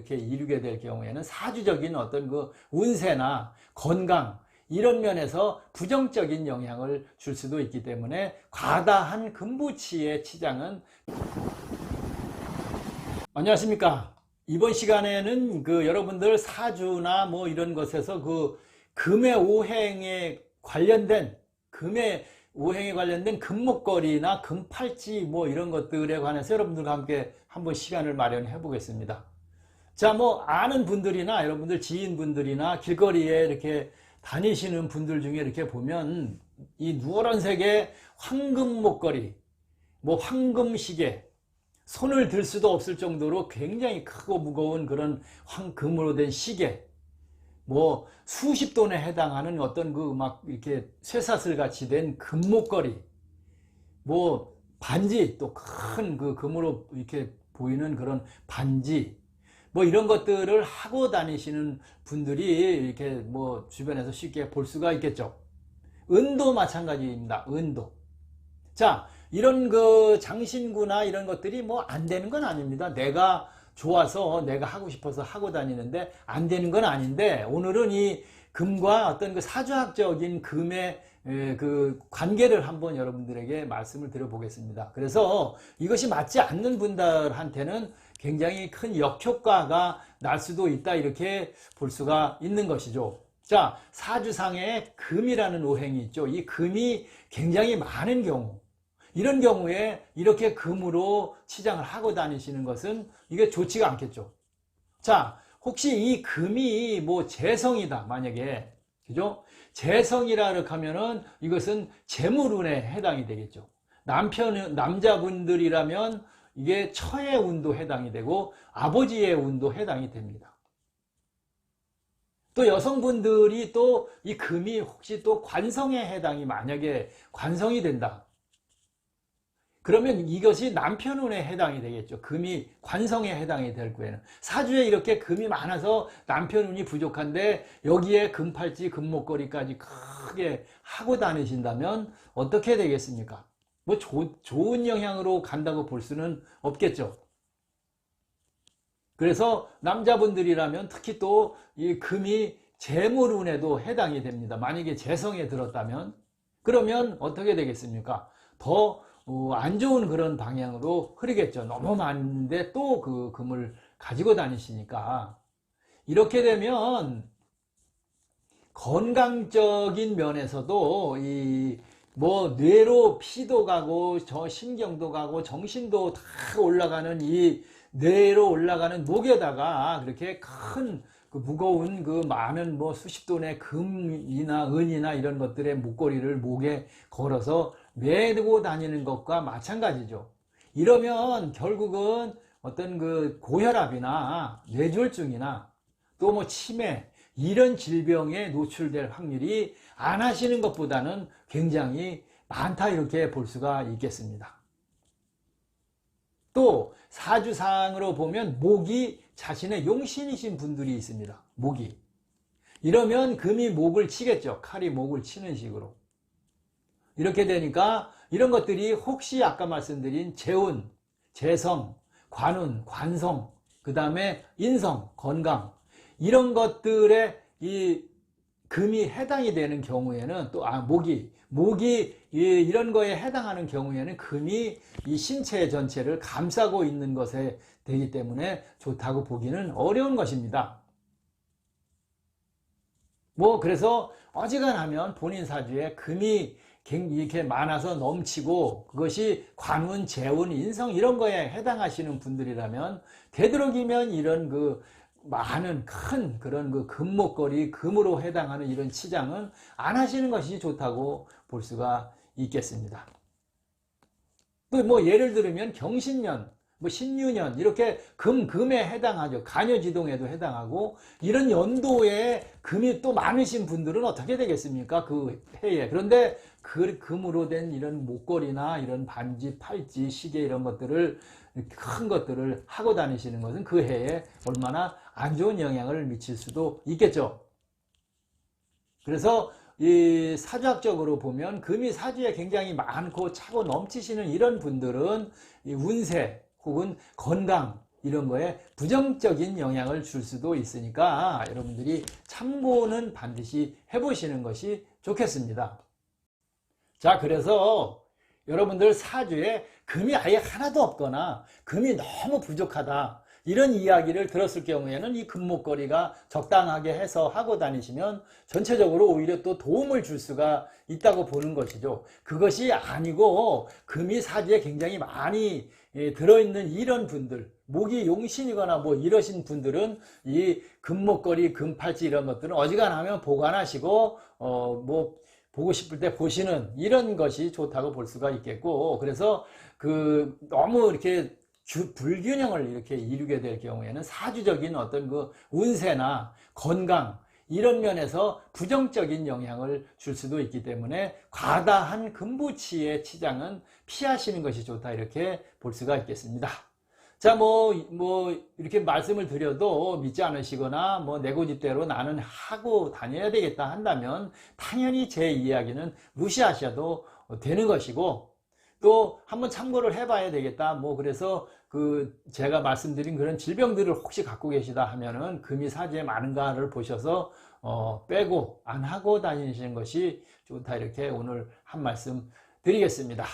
이렇게 이루게 될 경우에는 사주적인 어떤 그 운세나 건강 이런 면에서 부정적인 영향을 줄 수도 있기 때문에 과다한 금부치의 치장은 안녕하십니까. 이번 시간에는 그 여러분들 사주나 뭐 이런 것에서 그 금의 오행에 관련된 금의 오행에 관련된 금목걸이나 금팔찌 뭐 이런 것들에 관해서 여러분들과 함께 한번 시간을 마련해 보겠습니다. 자, 뭐 아는 분들이나 여러분들 지인분들이나 길거리에 이렇게 다니시는 분들 중에 이렇게 보면 이 누런색의 황금 목걸이, 뭐 황금 시계, 손을 들 수도 없을 정도로 굉장히 크고 무거운 그런 황금으로 된 시계, 뭐 수십 돈에 해당하는 어떤 그 막 이렇게 쇠사슬 같이 된 금목걸이, 뭐 반지 또 큰 그 금으로 이렇게 보이는 그런 반지, 뭐 이런 것들을 하고 다니시는 분들이 이렇게 뭐 주변에서 쉽게 볼 수가 있겠죠. 은도 마찬가지입니다. 은도. 자, 이런 그 장신구나 이런 것들이 뭐 안 되는 건 아닙니다. 내가 좋아서 내가 하고 싶어서 하고 다니는데 안 되는 건 아닌데 오늘은 이 금과 어떤 그 사주학적인 금의 에, 그 관계를 한번 여러분들에게 말씀을 드려보겠습니다. 그래서 이것이 맞지 않는 분들한테는 굉장히 큰 역효과가 날 수도 있다 이렇게 볼 수가 있는 것이죠. 자, 사주상에 금이라는 오행이 있죠. 이 금이 굉장히 많은 경우 이런 경우에 이렇게 금으로 치장을 하고 다니시는 것은 이게 좋지가 않겠죠. 자, 혹시 이 금이 뭐 재성이다, 만약에. 그죠? 재성이라 고 하면은 이것은 재물운에 해당이 되겠죠. 남편, 남자분들이라면 이게 처의 운도 해당이 되고 아버지의 운도 해당이 됩니다. 또 여성분들이 또 이 금이 혹시 또 관성에 해당이 만약에 관성이 된다. 그러면 이것이 남편운에 해당이 되겠죠. 금이 관성에 해당이 될 거에는. 사주에 이렇게 금이 많아서 남편운이 부족한데 여기에 금팔찌, 금목걸이까지 크게 하고 다니신다면 어떻게 되겠습니까? 뭐 조, 좋은 영향으로 간다고 볼 수는 없겠죠. 그래서 남자분들이라면 특히 또 이 금이 재물운에도 해당이 됩니다. 만약에 재성에 들었다면 그러면 어떻게 되겠습니까? 더 어, 안 좋은 그런 방향으로 흐르겠죠. 너무 많은데 또 그 금을 가지고 다니시니까. 이렇게 되면 건강적인 면에서도 이 뭐 뇌로 피도 가고 저 신경도 가고 정신도 다 올라가는 이 뇌로 올라가는 목에다가 그렇게 큰 그 무거운 그 많은 뭐 수십 돈의 금이나 은이나 이런 것들의 목걸이를 목에 걸어서 매고 다니는 것과 마찬가지죠. 이러면 결국은 어떤 그 고혈압이나 뇌졸중이나 또 뭐 치매 이런 질병에 노출될 확률이 안 하시는 것보다는 굉장히 많다 이렇게 볼 수가 있겠습니다. 또 사주상으로 보면 목이 자신의 용신이신 분들이 있습니다. 목이. 이러면 금이 목을 치겠죠. 칼이 목을 치는 식으로. 이렇게 되니까 이런 것들이 혹시 아까 말씀드린 재운, 재성, 관운, 관성, 그 다음에 인성, 건강 이런 것들에 이 금이 해당이 되는 경우에는 또 아 목이 목이 이런 거에 해당하는 경우에는 금이 이 신체 전체를 감싸고 있는 것에 되기 때문에 좋다고 보기는 어려운 것입니다. 뭐 그래서 어지간하면 본인 사주에 금이 이렇게 많아서 넘치고 그것이 관운, 재운, 인성 이런 거에 해당하시는 분들이라면 되도록이면 이런 그 많은 큰 그런 그 금목걸이, 금으로 해당하는 이런 치장은 안 하시는 것이 좋다고 볼 수가 있겠습니다. 또 뭐 예를 들면 경신년, 뭐 신유년 이렇게 금 금에 해당하죠. 간여지동에도 해당하고 이런 연도에 금이 또 많으신 분들은 어떻게 되겠습니까? 그 해에. 그런데 그 금으로 된 이런 목걸이나 이런 반지, 팔찌, 시계 이런 것들을 큰 것들을 하고 다니시는 것은 그 해에 얼마나 안 좋은 영향을 미칠 수도 있겠죠. 그래서 이 사주학적으로 보면 금이 사주에 굉장히 많고 차고 넘치시는 이런 분들은 이 운세 혹은 건강 이런 거에 부정적인 영향을 줄 수도 있으니까 여러분들이 참고는 반드시 해보시는 것이 좋겠습니다. 자, 그래서 여러분들 사주에 금이 아예 하나도 없거나 금이 너무 부족하다. 이런 이야기를 들었을 경우에는 이 금목걸이가 적당하게 해서 하고 다니시면 전체적으로 오히려 또 도움을 줄 수가 있다고 보는 것이죠. 그것이 아니고 금이 사주에 굉장히 많이 예, 들어있는 이런 분들, 목이 용신이거나 뭐 이러신 분들은 이 금목걸이, 금팔찌 이런 것들은 어지간하면 보관하시고 어뭐 보고 싶을 때 보시는 이런 것이 좋다고 볼 수가 있겠고 그래서 그 너무 이렇게 주- 불균형을 이렇게 이루게 될 경우에는 사주적인 어떤 그 운세나 건강 이런 면에서 부정적인 영향을 줄 수도 있기 때문에 과다한 금부치의 치장은 피하시는 것이 좋다 이렇게 볼 수가 있겠습니다. 자, 뭐, 뭐, 이렇게 말씀을 드려도 믿지 않으시거나, 뭐, 내 고집대로 나는 하고 다녀야 되겠다 한다면, 당연히 제 이야기는 무시하셔도 되는 것이고, 또 한번 참고를 해봐야 되겠다. 뭐, 그래서 그, 제가 말씀드린 그런 질병들을 혹시 갖고 계시다 하면은, 금이 사지에 많은가를 보셔서, 어, 빼고, 안 하고 다니시는 것이 좋다. 이렇게 오늘 한 말씀 드리겠습니다.